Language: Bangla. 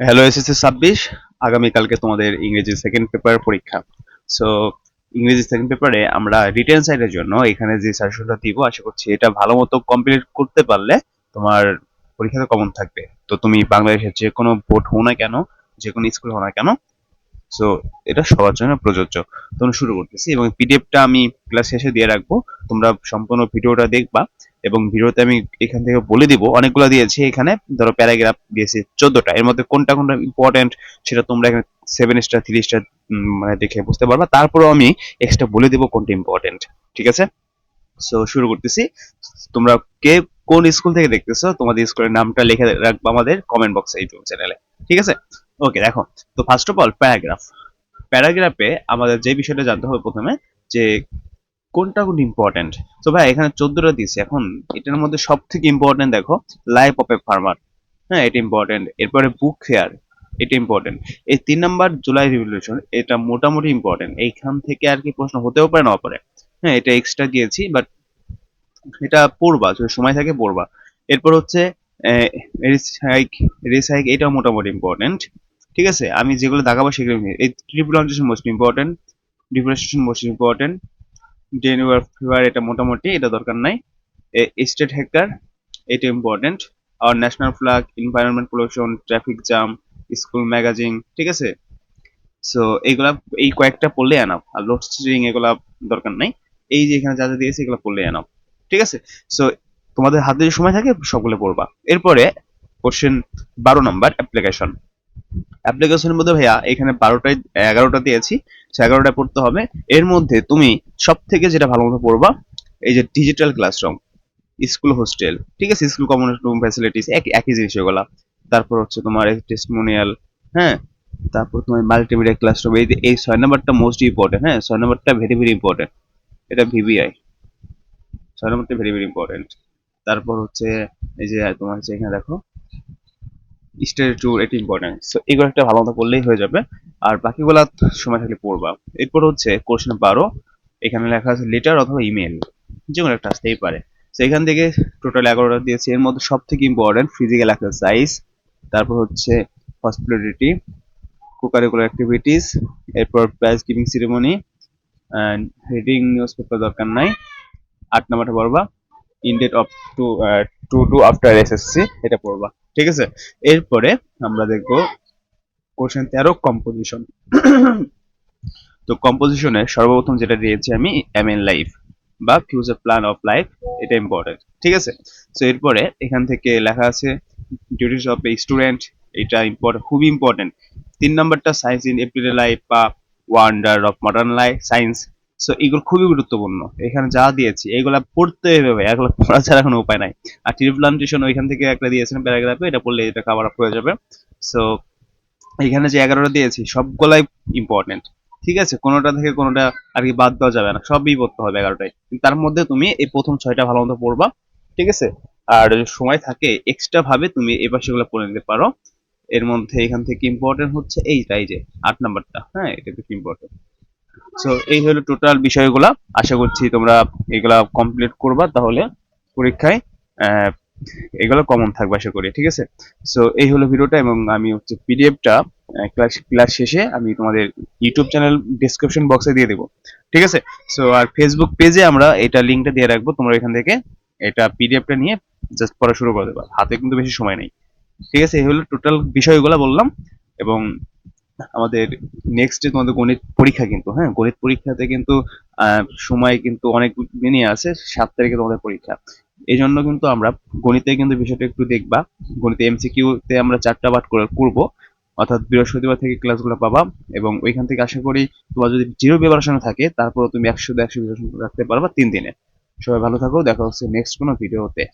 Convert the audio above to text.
হ্যালো এসএসসি ছাব্বিশ। আগামীকালকে তোমাদের ইংরেজি সেকেন্ড পেপার পরীক্ষা। সো ইংরেজি সেকেন্ড পেপারে আমরা রিটেন সাইডের জন্য এখানে যে সাজেশনটা দিব, আশা করছি এটা ভালো মতো কমপ্লিট করতে পারলে তোমার পরীক্ষাটা কমন থাকবে। তো তুমি বাংলাদেশের যে কোনো বোর্ড হও না কেন যে কোনো স্কুল হও না কেন সো এটা সবার জন্য প্রযোজ্য। তোমরা শুরু করতেছি এবং পিডিএফটা আমি ক্লাস শেষে দিয়ে রাখব। তোমরা সম্পূর্ণ ভিডিওটা দেখবা এবং ভিডিওতে আমি এখান থেকে বলে দিব, অনেকগুলো দিয়েছি এখানে। ধরো প্যারাগ্রাফ দিয়েছি চোদ্দটা। এর মধ্যে কোনটা কোনটা ইম্পর্টেন্ট সেটা তোমরা এখানে সেভেন স্টার থ্রি স্টার মানে দেখে বুঝতে পারবা। তারপরেও আমি এক্সট্রা বলে দিব কোনটা ইম্পর্টেন্ট ঠিক আছে? সো শুরু করতেছি। তোমরা কে কোন স্কুল থেকে দেখতেছো, তোমাদের স্কুলের নামটা লিখে রাখব আমাদের কমেন্ট বক্সে ইউটিউব চ্যানেলে ঠিক আছে? ওকে দেখো, তো ফার্স্ট অফ অল প্যারাগ্রাফ প্যারাগ্রাফে আমাদের যে বিষয়টা জানতে হবে প্রথমে, যে কোনটা কোন ইম্পর্টেন্ট তো ভাই, এখানে চোদ্দটা দিয়েছি। এখন এটার মধ্যে সব থেকে ইম্পর্টেন্ট দেখো লাইফ অফ এ ফার্মার হ্যাঁ এটা ইম্পর্টেন্ট এরপরে বুক ফেয়ার এটা ইম্পর্টেন্ট এই তিন নাম্বার জুলাই রিভলিউশন এটা মোটামুটি ইম্পর্টেন্ট এইখান থেকে আর কি প্রশ্ন হতেও পারে না পারে। হ্যাঁ এটা এক্সট্রা দিয়েছি বাট এটা পড়বা, যদি সময় থাকে পড়বা। এরপর হচ্ছে রিসাইক রিসাইক এটাও মোটামুটি ইম্পর্টেন্ট ঠিক আছে? আমি যেগুলো দেখাবো সেগুলো এই ট্রিপুলাইজেশন most important depression most important ডেনুয়ার fever এটা মোটামুটি, এটা দরকার নাই। স্টেট হ্যাকার এটা ইম্পর্টেন্ট আর national flag environment pollution traffic jam school magazine ঠিক আছে? সো এইগুলা এই কয়েকটা পড়লে এনাফ আর লোড স্টিচিং এগুলা দরকার নাই। এই যে এখানে যা যা দিয়েছে, এগুলো পড়লে এনাফ ঠিক আছে? সো তোমাদের হাতে যে সময় থাকে, সবগুলো পড়বা। এরপরে কোশ্চেন বারো নাম্বার অ্যাপ্লিকেশন অ্যাপ্লিকেশনের মধ্যে ভাইয়া, এখানে বারোটায়, এগারোটা দিয়েছি, সে এগারোটা পড়তে হবে। এর মধ্যে তুমি সব থেকে যেটা ভালো মতো পড়বা, এই যে ডিজিটাল ক্লাসরুম স্কুল হোস্টেল ঠিক আছে? স্কুল কমন রুম ফ্যাসিলিটিস একই জিনিস এগুলা। তারপর হচ্ছে তোমার টেস্টিমোনিয়াল হ্যাঁ? তারপর তোমার মাল্টিমিডিয়া ক্লাসরুম এই এই ছয় নম্বরটা মোস্ট ইম্পর্টেন্ট হ্যাঁ? ছয় নম্বরটা ভেরি ভেরি ইম্পর্টেন্ট এটা ভিভিআই ছয় নম্বরটা ভেরি ভেরি ইম্পর্টেন্ট তারপর হচ্ছে, এই যে তোমার হচ্ছে এখানে দেখো স্টেজ ট্যুর এটা ইম্পর্টেন্ট সো এগুলো একটা ভালো মতো করলেই হয়ে যাবে। আর বাকিগুলা সময় থাকলে পড়বা। এরপর হচ্ছে কোশ্চেন বারো। এখানে লেখা আছে লেটার অথবা ইমেল যে কোনো একটা আসতেই পারে। তো এখান থেকে টোটাল এগারোটা দিয়েছি। এর মধ্যে সব থেকে ইম্পর্টেন্ট ফিজিক্যাল এক্সারসাইজ তারপর হচ্ছে হসপিটালিটি কোকারিকুলার অ্যাক্টিভিটিস এরপর prize giving ceremony reading news paper দরকার নাই। আট নাম্বারটা পড়বা। In date of two two two after SSC এটা পড়বা। ঠিক আছে? এরপরে আমরা দেখব কোশ্চেন তেরো কম্পোজিশন তো কম্পোজিশনে সর্বপ্রথম যেটা দিয়েছি আমি এম এন লাইফ বা ফিউচার প্ল্যান অফ লাইফ এটা ইম্পর্টেন্ট ঠিক আছে? তো এরপরে এখান থেকে লেখা আছে ডিউটিস অফ এ স্টুডেন্ট এটা ইম্পর্টেন্ট খুবই ইম্পর্টেন্ট তিন নম্বরটা সায়েন্স ইন এভরিডে লাইফ বা wonder of modern life science so এগুলো খুবই গুরুত্বপূর্ণ। এখানে যা দিয়েছি, এগুলা পড়তে হবে। এগুলো পড়া ছাড়া কোনো উপায় নাই। আর ট্রি প্লান্টেশন ওইখান থেকে একটা দিয়েছেন প্যারাগ্রাফে এটা পড়লে এটা কভার আপ হয়ে যাবে। সো এখানে যে এগারোটা দিয়েছি, সবগুলাই ইম্পর্টেন্ট ঠিক আছে? কোনোটা থেকে কোনোটা আর কি বাদ দেওয়া যাবে না। সবই পড়তে হবে এগারোটায়। কিন্তু তার মধ্যে তুমি এই প্রথম ছয়টা ভালো মতো পড়বা। ঠিক আছে? আর সময় থাকে এক্সট্রা ভাবে তুমি এবার সেগুলো পড়ে নিতে পারো। এর মধ্যে এখান থেকে ইম্পর্টেন্ট হচ্ছে এইটাই যে আট নাম্বারটা। হ্যাঁ এটা খুব ইম্পর্টেন্ট সো এই হলো টোটাল বিষয়গুলা। আশা করছি তোমরা এগুলা কমপ্লিট করবা, তাহলে পরীক্ষায় এগুলো কমন থাকবে আশা করি, ঠিক আছে? সো এই হলো ভিডিওটা এবং আমি হচ্ছে পিডিএফটা ক্লাস ক্লাস শেষে আমি তোমাদের ইউটিউব চ্যানেল ডিসক্রিপশন বক্সে দিয়ে দেবো, ঠিক আছে? সো আর ফেসবুক পেজে আমরা এটা লিঙ্কটা দিয়ে রাখব, তোমরা এখান থেকে এটা পিডিএফটা নিয়ে জাস্ট পড়া শুরু করে দেবা। হাতে কিন্তু বেশি সময় নেই, ঠিক আছে? এই হলো টোটাল বিষয়গুলো বললাম এবং আমাদের নেক্সট ডে তোমাদের গণিত পরীক্ষা কিন্তু হ্যাঁ? গণিত পরীক্ষাতে কিন্তু সময় কিন্তু অনেক দিনই আছে সাত তারিখে তোমাদের পরীক্ষা। এই জন্য কিন্তু আমরা গণিতে কিন্তু বিষয়টা একটু দেখবা। গণিতে এমসিকিউ তে আমরা চারটা পাঠ করে করব। অর্থাৎ বৃহস্পতিবার থেকে ক্লাসগুলো পাবা এবং ওইখান থেকে আশা করি তোমার যদি জিরো প্রিপারেশন থাকে তারপরে তুমি একশো একশো রাখতে পারবা তিন দিনে। সবাই ভালো থাকো, দেখা হচ্ছে নেক্সট কোনো ভিডিওতে